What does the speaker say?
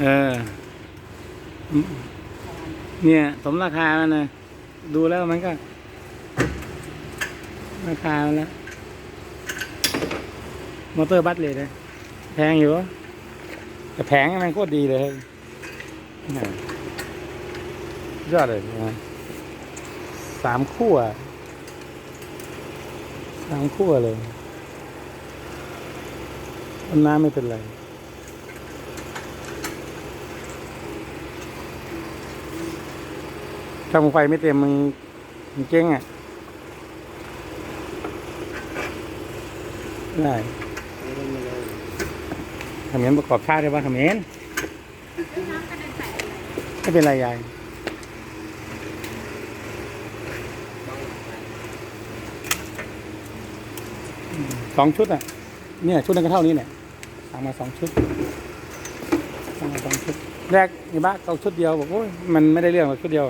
เออ เนี่ยสมราคามันนะดูแล้วมันก็ ราคามันแล้ว มอเตอร์บัสเลยนะแพงอยู่ แต่แผงมันโคตรดีเลยยอดเลยนะสามขั้วสามขั้วเลยน้ำไม่เป็นไร ถ้ามึงไฟไม่เต็มมึงมึงเจ๊งอะได้เขมิ้นประกอบชาติได้ป่ะทำเขมิ้นไม่เป็นไรยายสองชุดอะ เนี่ย ชุดนึงก็เท่านี้เนี่ยสั่งมาสองชุดสั่งมาสองชุด แรกในบ้านเอาชุดเดียวบอกโอ้ยมันไม่ได้เรื่องหรอกชุดเดียว